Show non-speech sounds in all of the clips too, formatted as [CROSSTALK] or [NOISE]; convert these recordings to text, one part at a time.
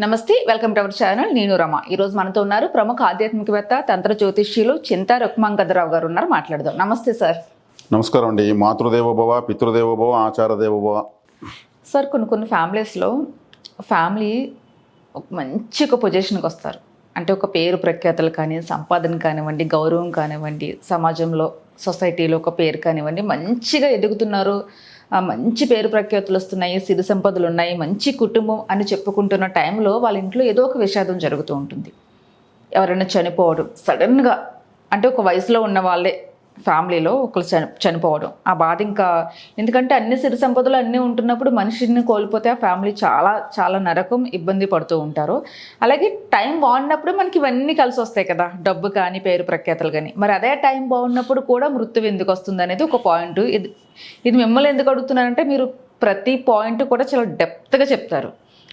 నమస్తే welcome to our channel. నేను రమ. ఈ రోజు మనతో ఉన్నారు ప్రముఖ ఆధ్యాత్మికవేత్త తంత్ర జ్యోతిష్యులు చింతా రుక్మాంగదరావు గారు ఉన్నారు. మాట్లాడదాం. నమస్తే సార్. నమస్కారం అండి. మాతృదేవోభవ పితృదేవోభవ ఆచారదేవోభవ. సార్ కొన్ని కొన్ని ఫ్యామిలీస్లో ఫ్యామిలీ ఒక మంచి ఒక పొజిషన్కి వస్తారు. అంటే ఒక పేరు ప్రఖ్యాతలు కానీ సంపాదన కానివ్వండి గౌరవం కానివ్వండి సమాజంలో సొసైటీలో ఒక పేరు కానివ్వండి మంచిగా ఎదుగుతున్నారు. మంచి పేరు ప్రఖ్యాతులు వస్తున్నాయి సిరి సంపదలు ఉన్నాయి మంచి కుటుంబం అని చెప్పుకుంటున్న టైంలో వాళ్ళ ఇంట్లో ఏదో ఒక విషాదం జరుగుతూ ఉంటుంది. ఎవరైనా చనిపోవడం సడన్గా అంటే ఒక వయసులో ఉన్న వాళ్ళే ఫ్యామిలీలో ఒకరు చని చనిపోవడం. ఆ బాధ ఇంకా ఎందుకంటే అన్ని సిరి సంపదలు అన్నీ ఉంటున్నప్పుడు మనిషిని కోల్పోతే ఆ ఫ్యామిలీ చాలా చాలా నరకం ఇబ్బంది పడుతూ ఉంటారు. అలాగే టైం బాగున్నప్పుడు మనకి ఇవన్నీ కలిసి వస్తాయి కదా. డబ్బు కానీ పేరు ప్రఖ్యాతలు కానీ. మరి అదే టైం బాగున్నప్పుడు కూడా మృత్యు ఎందుకు వస్తుంది అనేది ఒక పాయింట్. ఇది ఇది మిమ్మల్ని ఎందుకు అడుగుతున్నారంటే మీరు ప్రతి పాయింట్ కూడా చాలా డెప్త్గా చెప్తారు.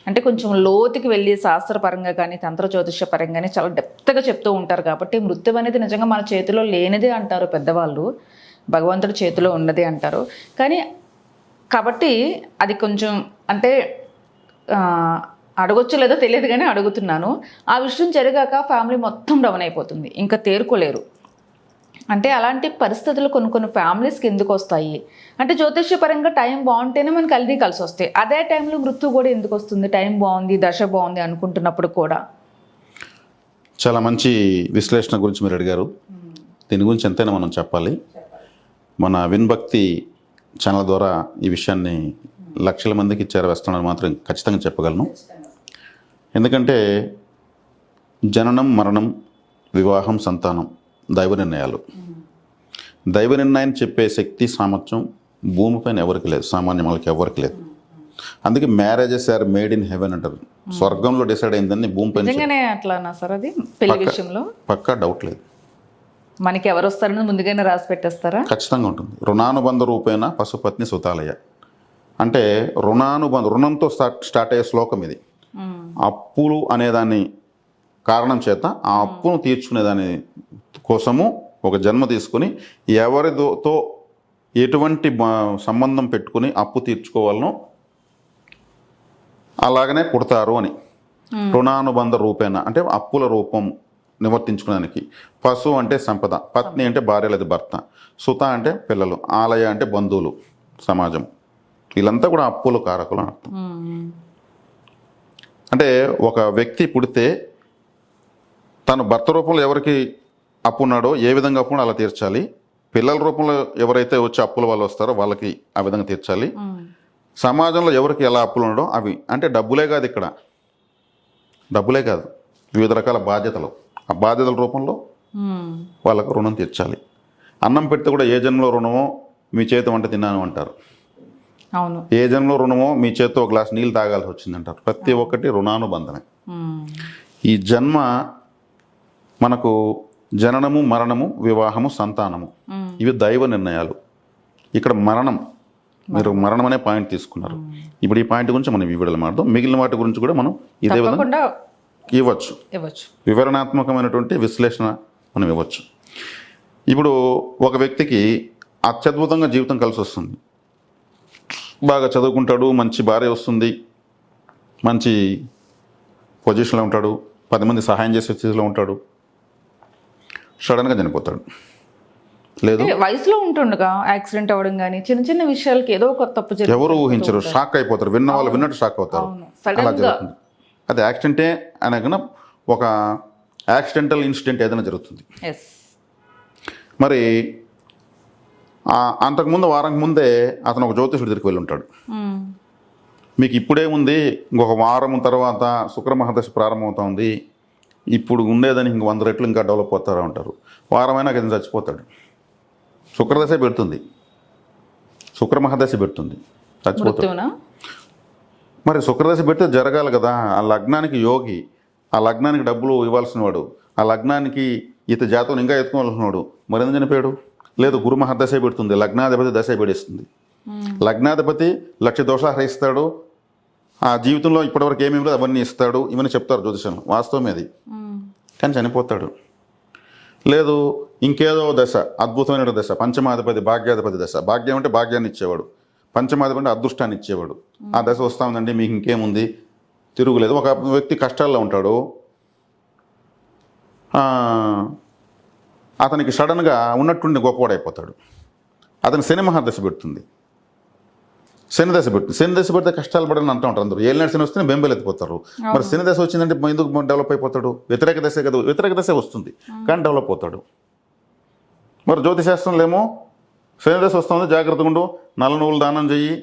అంటే కొంచెం లోతుకి వెళ్ళి శాస్త్రపరంగా కానీ తంత్ర జ్యోతిష పరంగా కానీ చాలా డెప్త్గా చెప్తూ ఉంటారు కాబట్టి మృత్యు అనేది నిజంగా మన చేతిలో లేనిదే అంటారు పెద్దవాళ్ళు. భగవంతుడి చేతిలో ఉన్నదే అంటారు. కానీ కాబట్టి అది కొంచెం అంటే అడగొచ్చు లేదో తెలియదు కానీ అడుగుతున్నాను. ఆ విషయం జరిగాక ఫ్యామిలీ మొత్తం డౌన్ అయిపోతుంది. ఇంకా తేరుకోలేరు. అంటే అలాంటి పరిస్థితులు కొన్ని కొన్ని ఫ్యామిలీస్కి ఎందుకు వస్తాయి. అంటే జ్యోతిష్యపరంగా టైం బాగుంటేనే మనకి అల్ది కలిసి వస్తాయి. అదే టైంలో మృత్యు కూడా ఎందుకు వస్తుంది? టైం బాగుంది దశ బాగుంది అనుకుంటున్నప్పుడు కూడా. చాలా మంచి విశ్లేషణ గురించి మీరు అడిగారు. దీని గురించి ఎంతైనా మనం చెప్పాలి. మన విన్భక్తి ఛానల్ ద్వారా ఈ విషయాన్ని లక్షల మందికి చేరవేస్తున్నాను మాత్రం ఖచ్చితంగా చెప్పగలను. ఎందుకంటే జననం మరణం వివాహం సంతానం దైవ నిర్ణయాలు. దైవ నిర్ణయం చెప్పే శక్తి సామర్థ్యం భూమిపైన ఎవరికి లేదు. సామాన్య వాళ్ళకి ఎవరికి లేదు. అందుకే marriages are made in heaven అంటారు. స్వర్గంలో డిసైడ్ అయిందని భూమిపైన అట్లానా సార్ అది? పెళ్ళి విషయంలో? పక్కా డౌట్ లేదు. మనకి ఎవరు వస్తారని ముందుగానే రాసి పెట్టేస్తారా? ఖచ్చితంగా ఉంటుంది. రుణానుబంధ రూపేణ పశుపత్ని సుతాలయ అంటే రుణానుబంధ రుణంతో స్టార్ట్ స్టార్ట్ అయ్యే శ్లోకం ఇది. మ్మ్. అప్పులు అనేదాన్ని కారణం చేత ఆ అప్పును తీర్చుకునే దాని కోసము ఒక జన్మ తీసుకుని ఎవరితో ఎటువంటి సంబంధం పెట్టుకుని అప్పు తీర్చుకోవాలనో అలాగనే పుడతారు అని. రుణానుబంధ రూపేణ అంటే అప్పుల రూపం నివర్తించుకోవడానికి. పశు అంటే సంపద పత్ని అంటే భార్య లేదా భర్త సుత అంటే పిల్లలు ఆలయ అంటే బంధువులు సమాజం. వీళ్ళంతా కూడా అప్పుల కారకులు అర్థం. అంటే ఒక వ్యక్తి పుడితే తను భర్త రూపంలో ఎవరికి అప్పు ఉన్నాడో ఏ విధంగా అప్పు అలా తీర్చాలి. పిల్లల రూపంలో ఎవరైతే వచ్చి అప్పుల వాళ్ళు వస్తారో వాళ్ళకి ఆ విధంగా తీర్చాలి. మ్మ్. ఎవరికి ఎలా అప్పులు ఉన్నాడో అవి అంటే డబ్బులే కాదు ఇక్కడ. డబ్బులే కాదు వివిధ రకాల బాధ్యతలు. ఆ బాధ్యతల రూపంలో. వాళ్ళకు రుణం తీర్చాలి. అన్నం పెడితే కూడా ఏ జన్మలో రుణమో మీ చేతి వంట తిన్నాను అంటారు. అవును. ఏ జన్మలో రుణమో మీ చేతితో ఒక గ్లాస్ నీళ్ళు తాగాల్సి వచ్చిందంటారు ప్రతి ఒక్కటి రుణానుబంధమే. ఈ జన్మ మనకు జననము మరణము వివాహము సంతానము. ఇవి దైవ నిర్ణయాలు. ఇక్కడ మరణం మీరు మరణం. అనే పాయింట్ తీసుకున్నారు. ఇప్పుడు ఈ పాయింట్ గురించి మనం ఈ వీడియోలో మాట్లాడదాం. మిగిలిన వాటి గురించి కూడా మనం ఇదే విధంగా ఇవ్వచ్చు. వివరణాత్మకమైనటువంటి విశ్లేషణ మనం ఇవ్వచ్చు. ఇప్పుడు ఒక వ్యక్తికి అత్యద్భుతంగా జీవితం కలిసి వస్తుంది. బాగా చదువుకుంటాడు మంచి భార్య వస్తుంది మంచి పొజిషన్లో ఉంటాడు పది మంది సహాయం చేసే స్థితిలో ఉంటాడు. సడన్గా చనిపోతాడు. లేదు. వయసులో ఉంటుండగా యాక్సిడెంట్ అవ్వడం కానీ చిన్న చిన్న విషయాలకి ఏదో ఒక తప్పు ఎవరు ఊహించరు షాక్ అయిపోతారు. విన్న వాళ్ళు విన్నట్టు షాక్ అవుతారు. అలా జరుగుతుంది. అది యాక్సిడెంటే అనగా ఒక యాక్సిడెంటల్ ఇన్సిడెంట్ ఏదైనా జరుగుతుంది. మరి అంతకుముందు వారం ముందే అతను ఒక జ్యోతిషుడి దగ్గరికి వెళ్ళి ఉంటాడు మీకు ఇప్పుడే ఉంది ఇంకొక వారం తర్వాత శుక్ర మహాదశ ప్రారంభమవుతుంది ఇప్పుడు ఉండేదని ఇంక వంద రెట్లు ఇంకా డెవలప్ అవుతారు అంటారు. వారమైనా అతను చచ్చిపోతాడు. శుక్రదశ పెడుతుంది. శుక్ర మహాదశ పెడుతుంది. చచ్చిపోతాడు. మరి శుక్రదశ పెడితే జరగాలి కదా. ఆ లగ్నానికి యోగి ఆ లగ్నానికి డబ్బులు ఇవ్వాల్సిన వాడు ఆ లగ్నానికి ఈత జాతకం ఇంకా ఎత్తుకోవాల్సిన వాడు మరి ఎందుకు చనిపోయాడు? లేదు గురు పెడుతుంది. లగ్నాధిపతి దశ పెడేస్తుంది. లగ్నాధిపతి లక్ష దోషాలు హరిస్తాడు. ఆ జీవితంలో ఇప్పటివరకు ఏమేమి లేదు అవన్నీ ఇస్తాడు ఇవన్నీ చెప్తారు జ్యోతిషం వాస్తవమే అది. కానీ చనిపోతాడు. లేదు ఇంకేదో దశ అద్భుతమైన దశ పంచమాధిపతి భాగ్యాధిపతి దశ. భాగ్యం అంటే భాగ్యాన్ని ఇచ్చేవాడు. పంచమాధిపతి అంటే అదృష్టాన్ని ఇచ్చేవాడు. ఆ దశ వస్తా ఉందండి మీకు ఇంకేముంది? తిరుగులేదు. ఒక వ్యక్తి కష్టాల్లో ఉంటాడు. అతనికి సడన్గా ఉన్నట్టుండి గొప్పవాడైపోతాడు. అతని సినిమా దశ పెడుతుంది. శని దశ పెడుతుంది శని దశ పెడితే కష్టాలు పడని అంటూ ఉంటారు అందరూ. ఏళ్ళ శని వస్తే బెంబేలు ఎత్తిపోతారు. మరి శని దశ వచ్చిందంటే ఎందుకు డెవలప్ అయిపోతాడు? వ్యతిరేక దశ కదా వ్యతిరేక దశ వస్తుంది. కానీ డెవలప్ అవుతాడు. మరి జ్యోతిశాస్త్రంలో ఏమో శని దశ వస్తుంది జాగ్రత్తగా ఉండు నల్ల నువ్వులు దానం చెయ్యి.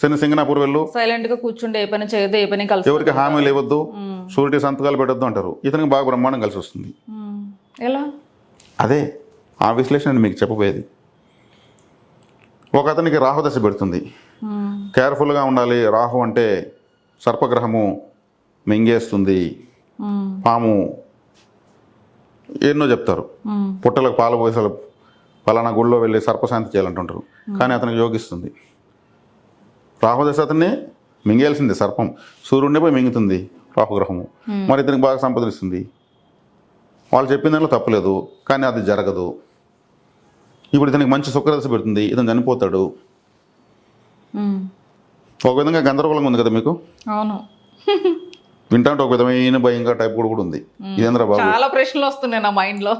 శని సింగనాపూర్ వెళ్ళు. సైలెంట్గా కూర్చుంటే ఏ పని చేయదు ఏ పని కలిసి ఎవరికి హామీలు ఇవ్వద్దు షూరిటీ సంతకాలు పెట్టద్దు అంటారు. ఇతనికి బాగా బ్రహ్మాండం కలిసి వస్తుంది. ఎలా? అదే ఆ విశ్లేషణ మీకు చెప్పబోయేది. ఒక అతనికి రాహు దశ పెడుతుంది. కేర్ఫుల్గా ఉండాలి. రాహు అంటే సర్పగ్రహము మింగేస్తుంది. పాము ఎన్నో చెప్తారు. పుట్టలకు పాలు పోసలు పలానా గుళ్ళో వెళ్ళి సర్పశాంతి చేయాలంటుంటారు. కానీ అతనికి యోగిస్తుంది. రాహుదశ అతన్ని మింగేయాల్సింది సర్పం. సూర్యుడిని పోయి మింగుతుంది రాహుగ్రహము. మరి ఇతనికి బాగా సంపదనిస్తుంది వాళ్ళు చెప్పిన దానిలో తప్పలేదు కానీ అది జరగదు. ఇప్పుడు ఇతనికి మంచి సుఖదశ పెడుతుంది ఇతను చనిపోతాడు. ఒక విధంగా గందరగోళంగా ఉంది కదా మీకు? అవును. వింటాంటే ఒక విధమైన భయంగా టైప్ కూడా ఉంది. ఇదేంద్ర బాబు? చాలా ప్రశ్నలు వస్తున్నాయి నా మైండ్లో.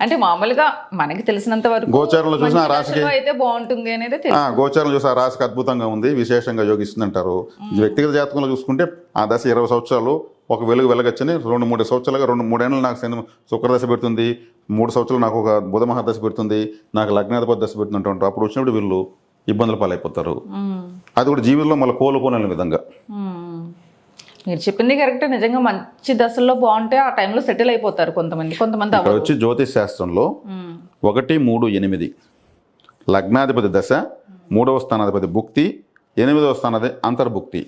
అంటే మామూలుగా మనకి తెలిసినంత వరకు గోచారంలో చూసిన రాశికి అయితే బాగుంటుంది అనేది గోచారం చూసి ఆ రాశికి అద్భుతంగా ఉంది విశేషంగా యోగిస్తుంది అంటారు వ్యక్తిగత జాతకంలో చూసుకుంటే ఆ దశ ఇరవై సంవత్సరాలు ఒక వెలుగు వెలగచ్చని రెండు మూడు సంవత్సరాలుగా రెండు మూడేళ్ళు నాకు శని శుక్రదశ పెడుతుంది మూడు సంవత్సరాలు నాకు ఒక బుధ మహాదశ పెడుతుంది నాకు లగ్నాధిపతి దశ పెడుతుంది అంటుంటారు అప్పుడు వచ్చినప్పుడు వీళ్ళు ఇబ్బందుల పాలైపోతారు. అది కూడా జీవితంలో మళ్ళీ కోలుకోలేని విధంగా. మీరు చెప్పింది కరెక్ట్. నిజంగా మంచి దశల్లో బాగుంటే ఆ టైంలో సెటిల్ అయిపోతారు కొంతమంది. కొంతమంది వచ్చి జ్యోతిష్ శాస్త్రంలో. ఒకటి మూడు ఎనిమిది. లగ్నాధిపతి దశ మూడవ స్థానాధిపతి భుక్తి ఎనిమిదవ స్థానాధి అంతర్భుక్తి.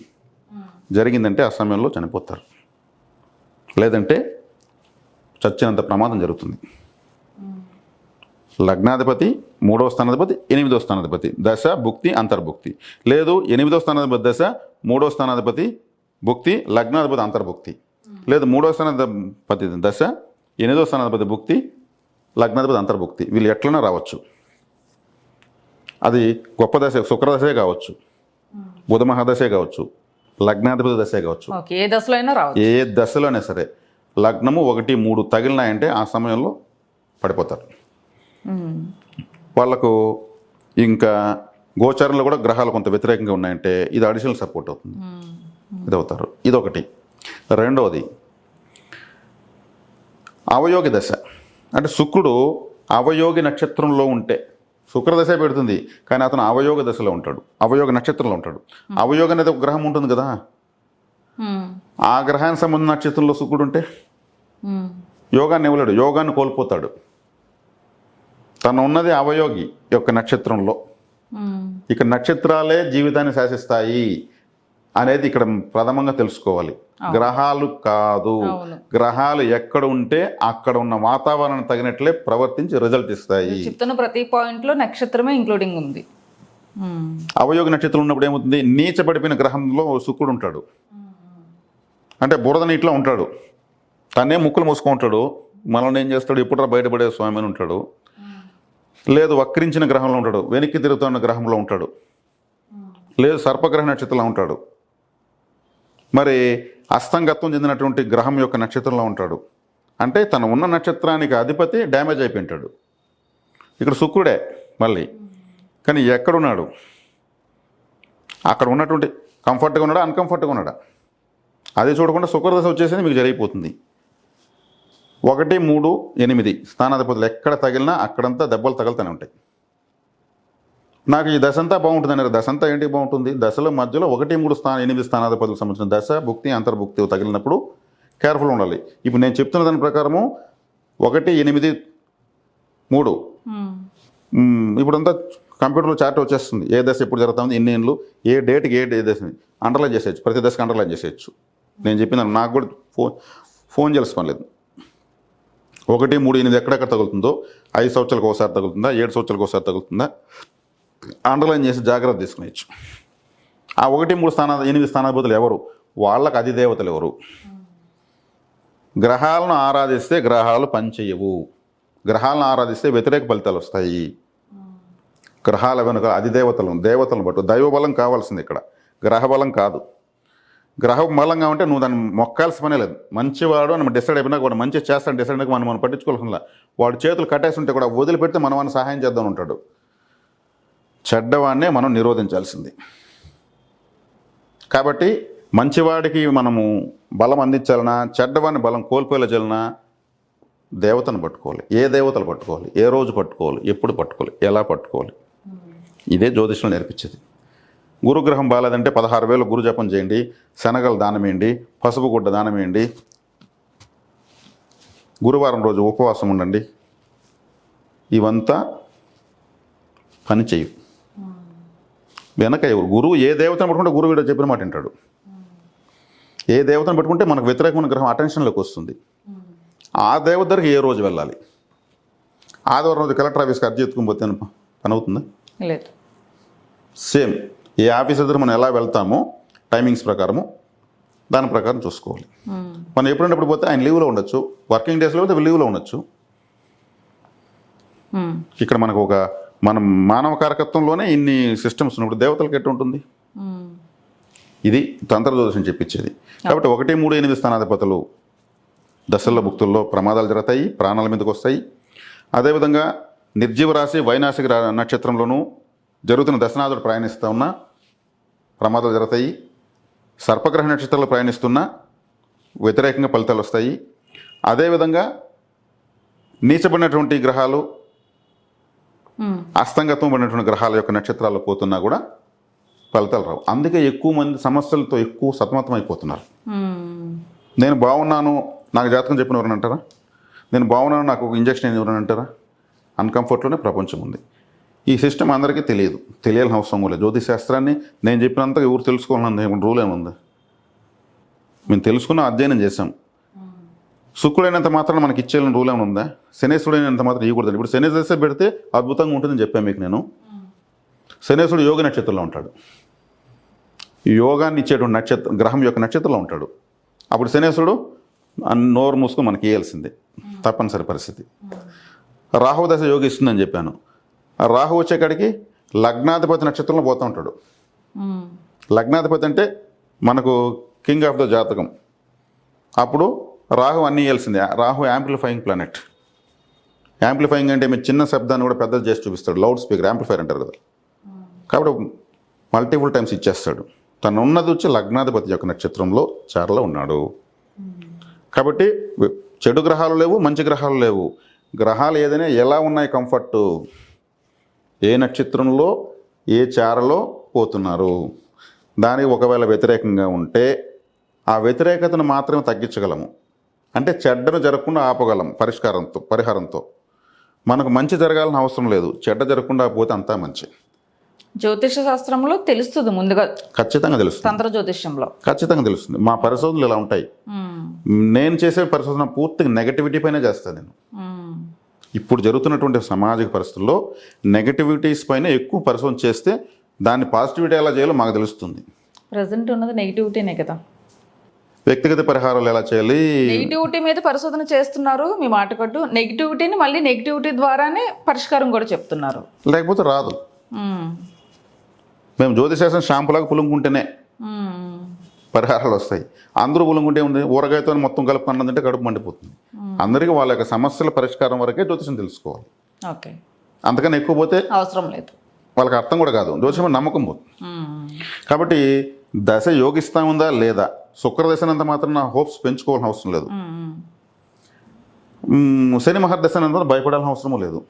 జరిగిందంటే ఆ సమయంలో చనిపోతారు. లేదంటే చచ్చినంత ప్రమాదం జరుగుతుంది. లగ్నాధిపతి మూడవ స్థానాధిపతి ఎనిమిదవ స్థానాధిపతి దశ భుక్తి అంతర్భుక్తి. లేదు ఎనిమిదవ స్థానాధిపతి దశ మూడవ స్థానాధిపతి భుక్తి లగ్నాధిపతి అంతర్భుక్తి. లేదు మూడవ స్థానాధిపతి దశ ఎనిమిదవ స్థానాధిపతి భుక్తి లగ్నాధిపతి అంతర్భుక్తి. వీళ్ళు ఎట్లైనా రావచ్చు. అది గొప్ప దశ శుక్రదశే కావచ్చు. బుధ మహాదశే కావచ్చు. లగ్నాధిపతి దశే కావచ్చు. ఏ దశలో అయినా రావచ్చు. ఏ దశలోనే సరే లగ్నము ఒకటి మూడు తగిలినాయంటే ఆ సమయంలో పడిపోతారు. వాళ్ళకు ఇంకా గోచారంలో కూడా గ్రహాలు కొంత వ్యతిరేకంగా ఉన్నాయంటే ఇది అడిషనల్ సపోర్ట్ అవుతుంది. మ్మ్. ఇది అవుతారు ఇదొకటి. రెండవది అవయోగి దశ. అంటే శుక్రుడు అవయోగి నక్షత్రంలో ఉంటే శుక్రదశ పెడుతుంది కానీ అతను అవయోగ దశలో ఉంటాడు. అవయోగ నక్షత్రంలో ఉంటాడు. అవయోగ అనేది ఒక గ్రహం ఉంటుంది కదా. ఆ గ్రహానికి సంబంధించిన నక్షత్రంలో శుక్రుడు ఉంటే. యోగాన్ని ఇవ్వలేడు. యోగాన్ని కోల్పోతాడు. తను ఉన్నది అవయోగి యొక్క నక్షత్రంలో. ఇక నక్షత్రాలే జీవితాన్ని శాసిస్తాయి. అనేది ఇక్కడ ప్రథమంగా తెలుసుకోవాలి. గ్రహాలు కాదు. గ్రహాలు ఎక్కడ ఉంటే అక్కడ ఉన్న వాతావరణం తగినట్లే ప్రవర్తించి రిజల్ట్ ఇస్తాయి. చెప్తున్న ప్రతి పాయింట్లో నక్షత్రమే ఇంక్లూడింగ్ ఉంది. అవయోగ నక్షత్రం ఉన్నప్పుడు ఏమవుతుంది? నీచబడిపోయిన గ్రహంలో శుక్రుడు ఉంటాడు. అంటే బురద నీటిలో ఉంటాడు. తనే ముక్కులు మూసుకుంటాడు. మనల్ని ఏం చేస్తాడు? ఎప్పుడురా బయటపడే స్వామి అని ఉంటాడు. లేదు వక్రించిన గ్రహంలో ఉంటాడు. వెనక్కి తిరుగుతున్న గ్రహంలో ఉంటాడు. లేదు సర్పగ్రహ నక్షత్రంలో ఉంటాడు. మరి అస్తంగత్వం చెందినటువంటి గ్రహం యొక్క నక్షత్రంలో ఉంటాడు. అంటే తను ఉన్న నక్షత్రానికి అధిపతి డ్యామేజ్ అయిపోయింటాడు. ఇక్కడ శుక్రుడే మళ్ళీ. కానీ ఎక్కడున్నాడు? అక్కడ ఉన్నటువంటి కంఫర్ట్గా ఉన్నాడా? అన్కంఫర్ట్గా ఉన్నాడా? అది చూడకుండా శుక్రదశ వచ్చేసింది మీకు జరిగిపోతుంది. ఒకటి మూడు ఎనిమిది స్థానాధిపతులు ఎక్కడ తగిలినా అక్కడంతా దెబ్బలు తగులుతూనే ఉంటాయి. నాకు ఈ దశ అంతా బాగుంటుంది అన్నారు దశ అంతా ఏంటి బాగుంటుంది? దశల మధ్యలో ఒకటి మూడు స్థాన ఎనిమిది స్థానాధిపతులకు సంబంధించిన దశ భుక్తి అంతర్భుక్తి తగిలినప్పుడు కేర్ఫుల్ ఉండాలి. ఇప్పుడు నేను చెప్తున్న దాని ప్రకారము ఒకటి ఎనిమిది మూడు. ఇప్పుడంతా కంప్యూటర్లో చార్ట్ వచ్చేస్తుంది. ఏ దశ ఎప్పుడు జరుగుతుంది ఎన్ని ఏళ్ళు ఏ డేట్కి ఏ డే దశ అండర్లైన్ చేసేయచ్చు. ప్రతి దశకి అండర్లైన్ చేసేయచ్చు. నేను చెప్పిన నాకు కూడా ఫోన్ ఫోన్ చేయాల్సిన పని లేదు. ఒకటి మూడు ఎనిమిది ఎక్కడెక్కడ తగులుతుందో ఐదు సంవత్సరాలకు ఒకసారి తగులుతుందా ఏడు సంవత్సరాలకు ఒకసారి తగులుతుందా అండర్లైన్ చేసి జాగ్రత్త తీసుకునేవచ్చు ఆ ఒకటి మూడు స్థానా ఎనిమిది స్థానాధిపతులు ఎవరు? వాళ్ళకు అధిదేవతలు ఎవరు? గ్రహాలను ఆరాధిస్తే గ్రహాలు పనిచేయవు. గ్రహాలను ఆరాధిస్తే వ్యతిరేక ఫలితాలు వస్తాయి. గ్రహాల వెనుక అధిదేవతలను దేవతలను బట్టు. దైవ బలం కావాల్సింది ఇక్కడ. గ్రహ బలం కాదు. గ్రహం బలంగా ఉంటే నువ్వు దాన్ని మొక్కాల్సిన పనే లేదు. మంచివాడు అని డిసైడ్ అయిపోయినా కూడా మంచి చేస్తాను డిసైడ్ అయినా మనం మనం పట్టించుకోవాల్సిన వాడు చేతులు కట్టేసి ఉంటే కూడా వదిలిపెడితే మనం సహాయం చేద్దాం ఉంటాడు. చెడ్డవాడినే మనం నిరోధించాల్సింది. కాబట్టి మంచివాడికి మనము బలం అందించాలన్నా చెడ్డవాడిని బలం కోల్పోయేలా చేయాలన్నా దేవతను పట్టుకోవాలి. ఏ దేవతలు పట్టుకోవాలి? ఏ రోజు పట్టుకోవాలి? ఎప్పుడు పట్టుకోవాలి? ఎలా పట్టుకోవాలి? ఇదే జ్యోతిష్యం నేర్పించేది. గురుగ్రహం బాగాలేదంటే పదహారు వేలు గురు జపం చేయండి శనగలు దానమేయండి పసుపు గుడ్డ దానమేయండి గురువారం రోజు ఉపవాసం ఉండండి. ఇవంతా పని చేయు. వెనక ఎవరు? గురువు ఏ దేవతను పట్టుకుంటే గురువు వీడు చెప్పిన మాట వింటాడు. ఏ దేవతను పట్టుకుంటే మనకు వ్యతిరేకమైన గ్రహం అటెన్షన్లోకి వస్తుంది. ఆ దేవత దగ్గరికి ఏ రోజు వెళ్ళాలి? ఆదివారం రోజు కలెక్టర్ ఆఫీస్కి అర్జీ ఎత్తుకుని పోతే పని అవుతుందా? లేదు. సేమ్ ఏ ఆఫీస్ దగ్గర మనం ఎలా వెళ్తామో టైమింగ్స్ ప్రకారము దాని ప్రకారం చూసుకోవాలి. మనం ఎప్పుడంటే పోతే ఆయన లీవ్లో ఉండొచ్చు. వర్కింగ్ డేస్లో అయితే లీవ్లో ఉండొచ్చు. మ్మ్. ఇక్కడ మనకు ఒక మనం మానవ కారకత్వంలోనే ఇన్ని సిస్టమ్స్ ఉన్నప్పుడు దేవతలకు ఎట్టు ఉంటుంది. ఇది తంత్ర జ్యోతిషం చెప్పించేది కాబట్టి ఒకటి మూడు ఎనిమిది స్థానాధిపతులు దశల భుక్తుల్లో ప్రమాదాలు జరుగుతాయి ప్రాణాల మీదకి వస్తాయి అదేవిధంగా నిర్జీవ రాశి వైనాశిక నక్షత్రంలోనూ జరుగుతున్న దశనాథుడు ప్రయాణిస్తూ ఉన్న ప్రమాదాలు జరుగుతాయి సర్పగ్రహ నక్షత్రాలు ప్రయాణిస్తున్నా వ్యతిరేకంగా ఫలితాలు వస్తాయి అదేవిధంగా నీచబడినటువంటి గ్రహాలు. అస్తంగతం పడినటువంటి గ్రహాల యొక్క నక్షత్రాలు పోతున్నా కూడా ఫలితాలు రావు. అందుకే ఎక్కువ మంది సమస్యలతో ఎక్కువ సతమతం అయిపోతున్నారు నేను బాగున్నాను నాకు జాతకం చెప్పిన ఎవరైనా అంటారా? నేను బాగున్నాను నాకు ఒక ఇంజక్షన్ అయిన ఎవరైనా అంటారా? అన్కంఫర్ట్లోనే ప్రపంచం ఉంది. ఈ సిస్టమ్ అందరికీ తెలియదు. తెలియాల్సిన అవసరం కూడా జ్యోతిష్ శాస్త్రాన్ని నేను చెప్పినంతగా ఎవరు తెలుసుకోవాలని రూల్ ఏముంది? మేము తెలుసుకున్న అధ్యయనం చేసాం శుక్రుడైనంత మాత్రం మనకి ఇచ్చేయాలని రూల్ ఏమైనా ఉందా? శనేశ్వరుడైనంత మాత్రం ఇవ్వకూడదు ఇప్పుడు శని దశ పెడితే అద్భుతంగా ఉంటుందని చెప్పాను మీకు నేను. శనేశ్వరుడు యోగ నక్షత్రంలో ఉంటాడు. యోగాన్ని ఇచ్చేటువంటి నక్షత్రం గ్రహం యొక్క నక్షత్రంలో ఉంటాడు. అప్పుడు శనేశ్వరుడు నోరు మూసుకొని మనకి ఇయ్యాల్సిందే. తప్పనిసరి పరిస్థితి. రాహు దశ యోగిస్తుందని చెప్పాను. రాహు వచ్చేకాడికి లగ్నాధిపతి నక్షత్రంలో పోతూ ఉంటాడు. లగ్నాధిపతి అంటే మనకు కింగ్ ఆఫ్ ద జాతకం. అప్పుడు రాహు అన్నీ ఇవ్వాల్సిందే రాహు యాంప్లిఫైయింగ్ ప్లానెట్ యాంప్లిఫైయింగ్ అంటే మీరు చిన్న శబ్దాన్ని కూడా పెద్దది చేసి చూపిస్తాడు. లౌడ్ స్పీకర్ యాంప్లిఫైర్ అంటారు కదా. కాబట్టి మల్టిపుల్ టైమ్స్ ఇచ్చేస్తాడు. తను ఉన్నది వచ్చి లగ్నాధిపతి యొక్క నక్షత్రంలో చారలో ఉన్నాడు. కాబట్టి చెడు గ్రహాలు లేవు మంచి గ్రహాలు లేవు. గ్రహాలు ఏదైనా ఎలా ఉన్నాయి కంఫర్ట్ ఏ నక్షత్రంలో ఏ చారలో పోతున్నారు? దానికి ఒకవేళ వ్యతిరేకంగా ఉంటే ఆ వ్యతిరేకతను మాత్రమే తగ్గించగలము. అంటే చెడ్డను జరగకుండా ఆపగలం పరిష్కారంతో పరిహారంతో. మనకు మంచి జరగాలని అవసరం లేదు. చెడ్డ జరగకుండా పోతే అంతా మంచి. జ్యోతిష శాస్త్రంలో తెలుస్తుంది ముందుగా. ఖచ్చితంగా తెలుస్తుంది. తంత్ర జ్యోతిష్యంలో. ఖచ్చితంగా తెలుస్తుంది. మా పరిశోధనలు ఇలా ఉంటాయి. నేను చేసే పరిశోధన పూర్తిగా నెగటివిటీ పైనే చేస్తాను నేను. ఇప్పుడు జరుగుతున్నటువంటి సామాజిక పరిస్థితుల్లో నెగటివిటీస్ పైన ఎక్కువ పరిశోధన చేస్తే దాన్ని పాజిటివిటీ ఎలా చేయాలో మాకు తెలుస్తుంది. ప్రజెంట్ ఉన్నది నెగిటివిటీనే కదా. వ్యక్తిగత పరిహారాలు ఎలా చేయాలి? నెగిటివిటీ మీద పరిశోధన చేస్తున్నారు మీ మాట కొట్టు. నెగిటివిటీని మళ్ళీ నెగిటివిటీ ద్వారానే పరిష్కారం కూడా చెప్తున్నారు. లేకపోతే రాదు. మ్మ్. జ్యోతిశాస్త్రం షాంపులాగా పులుముకుంటేనే మ్మ్. పరిహారాలు వస్తాయి. అందరూ పులుముకుంటే ఉంది ఊరగాయతో మొత్తం కలుపు అన్నదంటే కడుపు మండిపోతుంది. అందరికీ వాళ్ళ యొక్క సమస్యల పరిష్కారం వరకే జ్యోతిషం తెలుసుకోవాలి. ఓకే. అంతకన్నా ఎక్కువ పోతే అవసరం లేదు. వాళ్ళకి అర్థం కూడా కాదు. జ్యోతిషం నమ్మకం పోతుంది. కాబట్టి దశ యోగిస్తా ఉందా లేదా? శుక్రదశనంత మాత్రం నా హోప్స్ పెంచుకోవాల్సిన అవసరం లేదు. శని మహర్దశనంత భయపడాల్సిన అవసరం లేదు.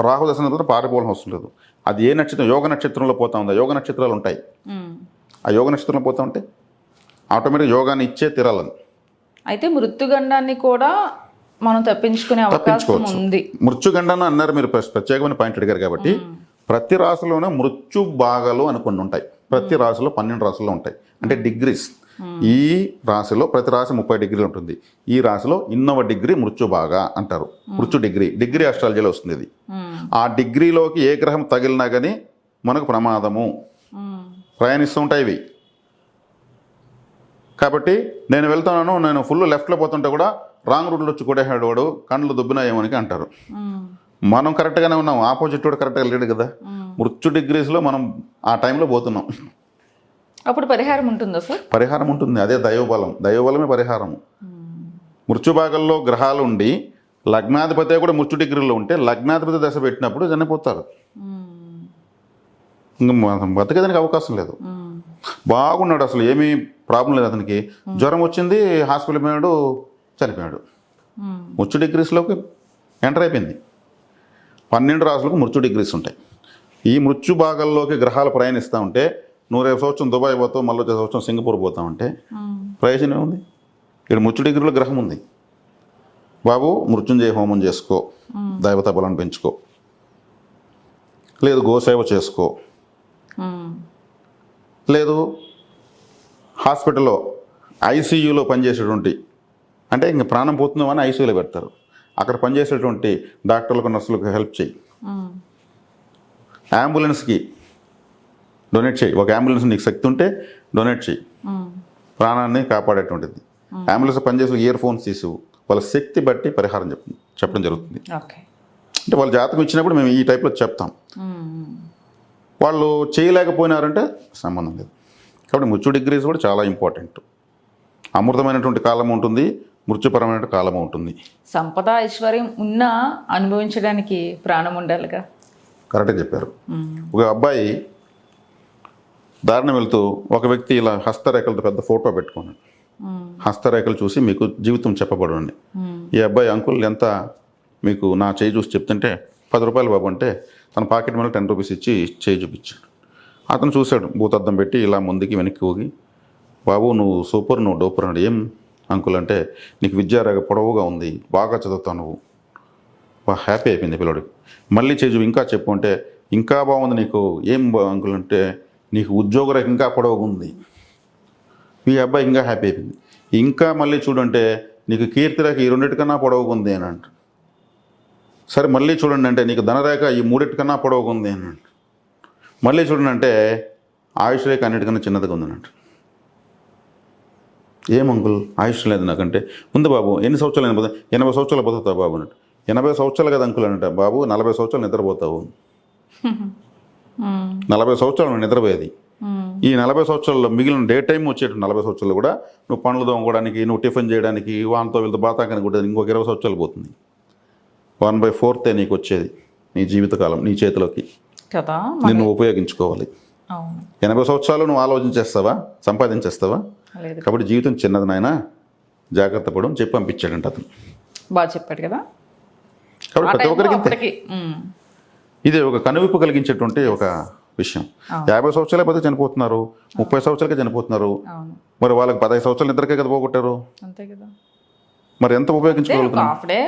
రాహు దశనంత పారిపోవాల్సిన అవసరం లేదు. అది ఏ నక్షత్రం యోగ నక్షత్రంలో పోతా ఉందా? యోగ నక్షత్రాలు ఉంటాయి. ఆ యోగ నక్షత్రంలో పోతా ఉంటే ఆటోమేటిక్ యోగాన్ని ఇచ్చే తీరాలని. అయితే మృత్యుగండాన్ని కూడా మనం తప్పించుకునే అవకాశం తప్పించుకోవచ్చు. ఉంది. మృత్యుగండను అన్నారు మీరు ప్ర- ప్రత్యేకమైన పాయింట్ అడిగారు కాబట్టి ప్రతి రాశిలోనే మృత్యు భాగాలు అని కొన్ని ఉంటాయి. ప్రతి రాశిలో పన్నెండు రాశుల్లో ఉంటాయి. అంటే డిగ్రీస్. ఈ రాశిలో ప్రతి రాశి ముప్పై డిగ్రీలు ఉంటుంది. ఈ రాశిలో ఇన్నవ డిగ్రీ మృత్యు భాగా అంటారు మృత్యు డిగ్రీ డిగ్రీ అస్ట్రాలజీలో వస్తుంది ఇది. ఆ డిగ్రీలోకి ఏ గ్రహం తగిలినా కానీ మనకు ప్రమాదము. మ్మ్. ప్రయాణిస్తూ ఉంటాయి ఇవి. కాబట్టి నేను వెళ్తున్నాను నేను ఫుల్ లెఫ్ట్లో పోతుంటే కూడా రాంగ్ రూట్లో వచ్చి కొట్టేసాడు వాడు కండ్లు దుబ్బినాయేమని అంటారు. మ్మ్. మనం కరెక్ట్గానే ఉన్నాం ఆపోజిట్ వాడు కరెక్ట్గా లేడు కదా. మృత్యు డిగ్రీస్లో మనం ఆ టైంలో పోతున్నాం. అప్పుడు పరిహారం ఉంటుందా సార్? పరిహారం ఉంటుంది అదే దైవబలం. దైవబలమే పరిహారం మృత్యుభాగంలో గ్రహాలు ఉండి లగ్నాధిపతి కూడా మృత్యు డిగ్రీలో ఉంటే లగ్నాధిపతి దశ పెట్టినప్పుడు చనిపోతారు ఇంకా మ- అవకాశం లేదు. బాగున్నాడు అసలు ఏమీ ప్రాబ్లం లేదు అతనికి. జ్వరం వచ్చింది హాస్పిటల్ పోయాడు చనిపోయాడు. మృత్యు డిగ్రీస్లోకి ఎంటర్ అయిపోయింది. పన్నెండు రాసులకు మృత్యు డిగ్రీస్ ఉంటాయి. ఈ మృత్యు భాగాల్లోకి గ్రహాలు ప్రయాణిస్తూ ఉంటే నువ్వు రేపు సంవత్సరం దుబాయ్ పోతావు మళ్ళీ వచ్చే సంవత్సరం సింగపూర్ పోతావు అంటే ప్రయోజనం ఏముంది? ఇక్కడ మృత్యు డిగ్రీలో గ్రహం ఉంది. బాబు మృత్యుంజయ హోమం చేసుకో దైవత బలం పెంచుకో. లేదు గోసేవ చేసుకో. లేదు హాస్పిటల్లో ఐసీయూలో పనిచేసేటువంటి అంటే ఇంక ప్రాణం పోతుందో అని ఐసీయూలో పెడతారు. అక్కడ పనిచేసేటువంటి డాక్టర్లకు నర్సులకు హెల్ప్ చేయి అంబులెన్స్కి డొనేట్ చేయి. ఒక అంబులెన్స్ నీకు శక్తి ఉంటే డొనేట్ చేయి. ప్రాణాన్ని కాపాడేటువంటిది. అంబులెన్స్ పనిచేసే ఇయర్ ఫోన్స్ తీసు వాళ్ళ శక్తి బట్టి పరిహారం చెప్ప చెప్పడం జరుగుతుంది. అంటే వాళ్ళ జాతకం ఇచ్చినప్పుడు మేము ఈ టైప్లో చెప్తాం. వాళ్ళు చేయలేకపోయినారంటే సంబంధం లేదు. కాబట్టి మృత్యు డిగ్రీస్ కూడా చాలా ఇంపార్టెంట్ అమృతమైనటువంటి కాలం ఉంటుంది మృత్యుపరమైన కాలం ఉంటుంది. సంపద ఐశ్వర్యం ఉన్నా అనుభవించడానికి ప్రాణం ఉండాలిగా. కరెక్ట్గా చెప్పారు. ఒక అబ్బాయి దారిన వెళ్తూ ఒక వ్యక్తి ఇలా హస్తరేఖలతో పెద్ద ఫోటో పెట్టుకున్నాడు. హస్తరేఖలు చూసి మీకు జీవితం చెప్పబడండి ఈ అబ్బాయి అంకుల్ ఎంత మీకు నా చేయి చూసి చెప్తుంటే పది రూపాయలు బాబు అంటే తన పాకెట్ మీద టెన్ రూపీస్ ఇచ్చి చేయి చూపించాడు. అతను చూశాడు భూతద్దం పెట్టి ఇలా ముందుకి వెనక్కి ఊగి బాబు నువ్వు సూపర్ నువ్వు డోపర్ అన్నాడు. ఏం అంకుల్ అంటే నీకు విద్యారేఖ పొడవుగా ఉంది బాగా చదువుతావు నువ్వు. బా హ్యాపీ అయిపోయింది పిల్లడికి. మళ్ళీ చేజు ఇంకా చెప్పు అంటే ఇంకా బాగుంది నీకు. ఏం అంకుల్ అంటే నీకు ఉద్యోగ ఇంకా పొడవుగా ఉంది. మీ అబ్బాయి ఇంకా హ్యాపీ అయిపోయింది. ఇంకా మళ్ళీ చూడంటే నీకు కీర్తిరేఖ ఈ రెండింటికన్నా పొడవుకుంది అని అంట. సరే మళ్ళీ చూడండి అంటే నీకు ధనరేఖ ఈ మూడింటికన్నా పొడవుకుంది అని అంట. మళ్ళీ చూడండి అంటే ఆయుష్ రేఖ అన్నిటికన్నా చిన్నదిగా ఉంది అంట. ఏం అంకుల్? ఆయుష్ లేదు నాకంటే. ఉంది బాబు ఎన్ని సంవత్సరాలు అయినా పోతా ఎనభై సంవత్సరాలు బతుకుతావు బాబు అన్నట్టు. ఎనభై సంవత్సరాలు కదా అంకుల్ అంట బాబు నలభై సంవత్సరాలు నిద్రపోతావు. [LAUGHS] నలభై సంవత్సరాలు నువ్వు నిద్రపోయేది. ఈ నలభై సంవత్సరాల్లో మిగిలిన డే టైం వచ్చేటు నలభై సంవత్సరాలు కూడా నువ్వు పనులు తోముకోవడానికి నువ్వు టిఫిన్ చేయడానికి వానితో వీళ్ళతో బాతాకానికి కూడా ఇంకొక ఇరవై సంవత్సరాలు పోతుంది. వన్ బై ఫోర్తే నీకు వచ్చేది నీ జీవితకాలం నీ చేతిలోకి. కదా నిన్ను ఉపయోగించుకోవాలి. ఎనభై సంవత్సరాలు నువ్వు ఆలోచించేస్తావా? సంపాదించేస్తావా? కాబట్టి జీవితం చిన్నది నాయన. జాగ్రత్త పడడం చెప్పి పంపించాడంట అతను. బాగా చెప్పాడు కదా. కాబట్టి ప్రతి ఒక్కరికి. ఇది ఒక కనువిప్పు కలిగించేటువంటి ఒక విషయం. యాభై సంవత్సరాలే పోతే చనిపోతున్నారు. ముప్పై సంవత్సరాలకే చనిపోతున్నారు. మరి వాళ్ళకి పదహైదు సంవత్సరాలు నిద్రకే కదా పోగొట్టారు. మరి ఎంత ఉపయోగించుకోగలుగుతున్నారు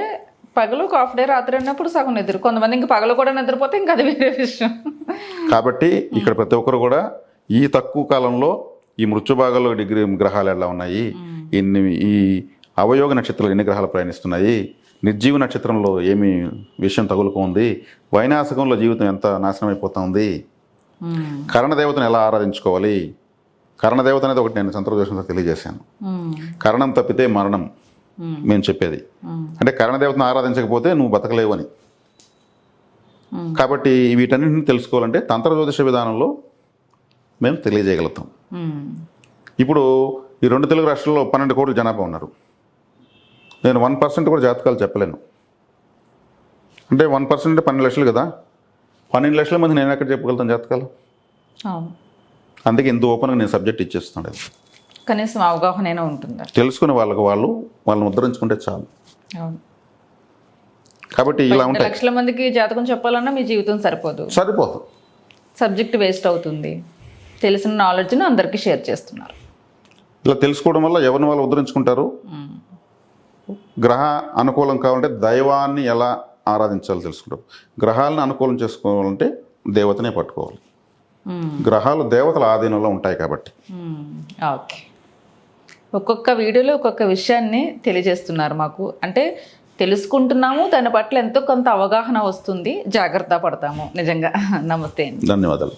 పగలు హాఫ్ డే రాత్రి అన్నప్పుడు సగం నిద్ర. కొంతమంది ఇంకా పగలు కూడా నిద్రపోతే ఇంకా అది వేరే విషయం. కాబట్టి [LAUGHS] ఇక్కడ ప్రతి ఒక్కరు కూడా ఈ తక్కువ కాలంలో ఈ మృత్యు భాగాల్లో డిగ్రీ గ్రహాలు ఎలా ఉన్నాయి? ఎన్ని ఈ అవయోగ నక్షత్రాలు ఎన్ని గ్రహాలు ప్రయాణిస్తున్నాయి? నిర్జీవ నక్షత్రంలో ఏమి విషయం తగులుకుంది వైనాశకంలో జీవితం ఎంత నాశనం అయిపోతుంది. కరణదేవతను ఎలా ఆరాధించుకోవాలి కరణదేవత అనేది ఒకటి నేను సంతోషంగా తెలియజేశాను. కరణం తప్పితే మరణం. మేము చెప్పేది. అంటే కరణదేవతను ఆరాధించకపోతే నువ్వు బతకలేవు అని. కాబట్టి వీటన్నింటిని తెలుసుకోవాలంటే తంత్ర జ్యోతిష విధానంలో మేము తెలియజేయగలుగుతాం. ఇప్పుడు ఈ రెండు తెలుగు రాష్ట్రాల్లో పన్నెండు కోట్ల జనాభా ఉన్నారు నేను వన్ పర్సెంట్ కూడా జాతకాలు చెప్పలేను. అంటే వన్ పర్సెంట్ అంటే పన్నెండు లక్షలు కదా. పన్నెండు లక్షల మంది నేను ఎక్కడ చెప్పగలుగుతాను జాతకాలు? అందుకే ఇంత ఓపెన్గా నేను సబ్జెక్ట్ ఇచ్చేస్తున్నాను కనీసం అవగాహన ఉంటుంది? తెలుసుకునే వాళ్ళకి వాళ్ళు వాళ్ళని ఉద్ధరించుకుంటే చాలు. కాబట్టి ఇలా ఉంటాయి. లక్షల మందికి జాతకం చెప్పాలన్నా మీ జీవితం సరిపోదు. సరిపోదు. సబ్జెక్ట్ వేస్ట్ అవుతుంది. తెలిసిన నాలెడ్జ్ని అందరికీ షేర్ చేస్తున్నారు. ఇలా తెలుసుకోవడం వల్ల ఎవరిని వాళ్ళు ఉద్ధరించుకుంటారు. గ్రహ అనుకూలం కావాలంటే దైవాన్ని ఎలా ఆరాధించాలో తెలుసుకుంటారు గ్రహాలను అనుకూలం చేసుకోవాలంటే దేవతనే పట్టుకోవాలి. ఉమ్. గ్రహాలు దేవతల ఆధీనంలో ఉంటాయి కాబట్టి. ఓకే ఒక్కొక్క వీడియోలో ఒక్కొక్క విషయాన్ని తెలియజేస్తున్నారు మాకు. అంటే తెలుసుకుంటున్నాము దాని పట్ల ఎంతో కొంత అవగాహన వస్తుంది. జాగ్రత్త పడతాము. నిజంగా. నమస్తే అండి. ధన్యవాదాలు.